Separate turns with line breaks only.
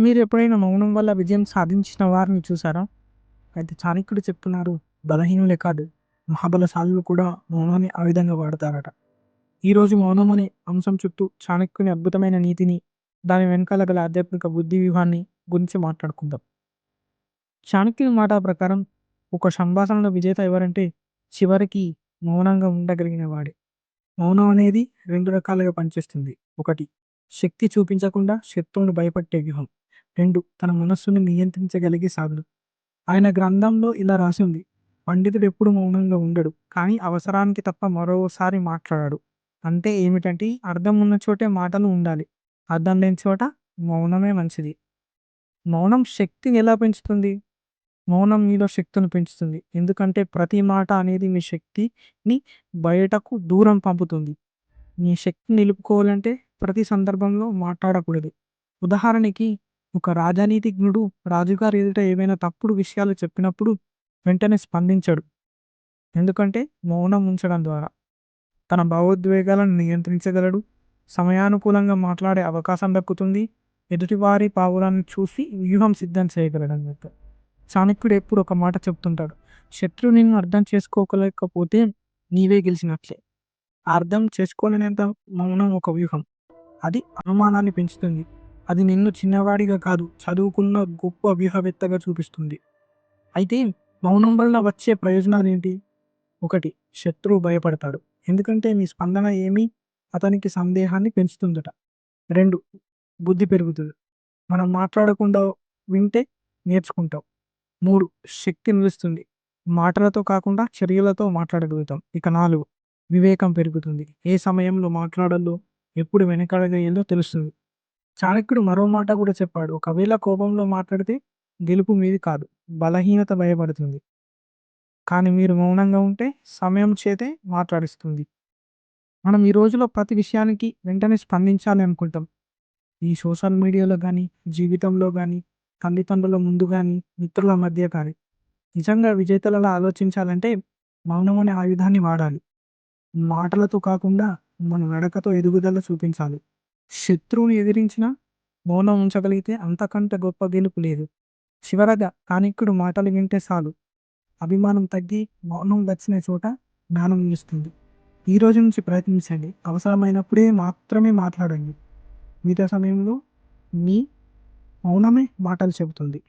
మీరు ఎప్పుడైనా మౌనం వల్ల విజయం సాధించిన వారిని చూసారా? అయితే చాణక్యుడు చెప్తున్నారు బలహీనులే కాదు మహాబలశాలులు కూడా మౌనాన్ని ఆ విధంగా వాడతారట. ఈరోజు మౌనం అనే అంశం చుట్టూ చాణక్యుని అద్భుతమైన నీతిని దాని వెనకాల గల ఆధ్యాత్మిక బుద్ధి వ్యూహాన్ని గురించి మాట్లాడుకుందాం. చాణక్యుని మాట ప్రకారం ఒక సంభాషణలో విజేత ఎవరంటే చివరికి మౌనంగా ఉండగలిగిన వాడే. మౌనం అనేది రెండు రకాలుగా పనిచేస్తుంది. ఒకటి శక్తి చూపించకుండా శత్రువును భయపట్టే వ్యూహం. రెండు తన మనస్సును నియంత్రించగలిగే సాధన ఆయన గ్రంథంలో ఇలా రాసి ఉంది పండితుడు ఎప్పుడు మౌనంగా ఉండడు కానీ అవసరానికి తప్ప మరోసారి మాట్లాడాడు. అంటే ఏమిటంటే అర్థం ఉన్న చోటే మాటలు ఉండాలి అర్థం లేని చోట మౌనమే మంచిది. మౌనం శక్తిని ఎలా పెంచుతుంది? మౌనం మీలో శక్తిని పెంచుతుంది. ఎందుకంటే ప్రతి మాట అనేది మీ శక్తిని బయటకు దూరం పంపుతుంది. మీ శక్తి నిలుపుకోవాలంటే ప్రతి సందర్భంలో మాట్లాడకూడదు. ఉదాహరణకి ఒక రాజనీతిజ్ఞుడు రాజుగారి ఎదుట ఏవైనా తప్పుడు విషయాలు చెప్పినప్పుడు వెంటనే స్పందించడు. ఎందుకంటే మౌనం ఉంచడం ద్వారా. తన భావోద్వేగాలను నియంత్రించగలడు. సమయానుకూలంగా మాట్లాడే అవకాశం దక్కుతుంది. ఎదుటివారి పావులను చూసి వ్యూహం సిద్ధం చేయగలడు అన్నట్టు చాణక్యుడు ఎప్పుడు ఒక మాట చెప్తుంటాడు. శత్రువు నిన్ను అర్థం చేసుకోలేకపోతే నీవే గెలిచినట్లే. అర్థం చేసుకోలేనంత మౌనం ఒక వ్యూహం. అది అనుమానాన్ని పెంచుతుంది. అది నిన్ను చిన్నవాడిగా కాదు చదువుకున్న గొప్ప వ్యూహవేత్తగా చూపిస్తుంది. అయితే మౌనం వల్ల వచ్చే ప్రయోజనాలు ఏంటి? ఒకటి శత్రువు భయపడతాడు. ఎందుకంటే మీ స్పందన ఏమీ అతనికి సందేహాన్ని పెంచుతుందట. రెండు బుద్ధి పెరుగుతుంది. మనం మాట్లాడకుండా వింటే నేర్చుకుంటాం. మూడు శక్తి నిలుస్తుంది. మాటలతో కాకుండా చర్యలతో మాట్లాడగలుగుతాం. ఇక నాలుగు వివేకం పెరుగుతుంది. ఏ సమయంలో మాట్లాడాలో ఎప్పుడు వెనకడగేయాలో తెలుస్తుంది. చాణక్యుడు మరో మాట కూడా చెప్పాడు. ఒకవేళ కోపంలో మాట్లాడితే గెలుపు మీది కాదు. బలహీనత భయపడుతుంది. కానీ మీరు మౌనంగా ఉంటే సమయం చేతే మాట్లాడిస్తుంది. మనం ఈ రోజులో ప్రతి విషయానికి వెంటనే స్పందించాలి అనుకుంటాం. ఈ సోషల్ మీడియాలో కానీ జీవితంలో కానీ తల్లిదండ్రుల ముందు కానీ మిత్రుల మధ్య కానీ నిజంగా విజేతలలో ఆలోచించాలంటే మౌనం అనే ఆయుధాన్ని వాడాలి. మాటలతో కాకుండా మన నడకతో ఎదుగుదల చూపించాలి. శత్రువుని ఎదిరించిన మౌనం ఉంచగలిగితే అంతకంటే గొప్ప గెలుపు లేదు. చివరగా కానిక్కుడు మాటలు వింటే చాలు. అభిమానం తగ్గి మౌనం వచ్చిన చోట జ్ఞానం నిలుస్తుంది. ఈ రోజు నుంచి ప్రయత్నించండి. అవసరమైనప్పుడే మాత్రమే మాట్లాడండి. మిగతా సమయంలో మీ మౌనమే మాటలు చెబుతుంది.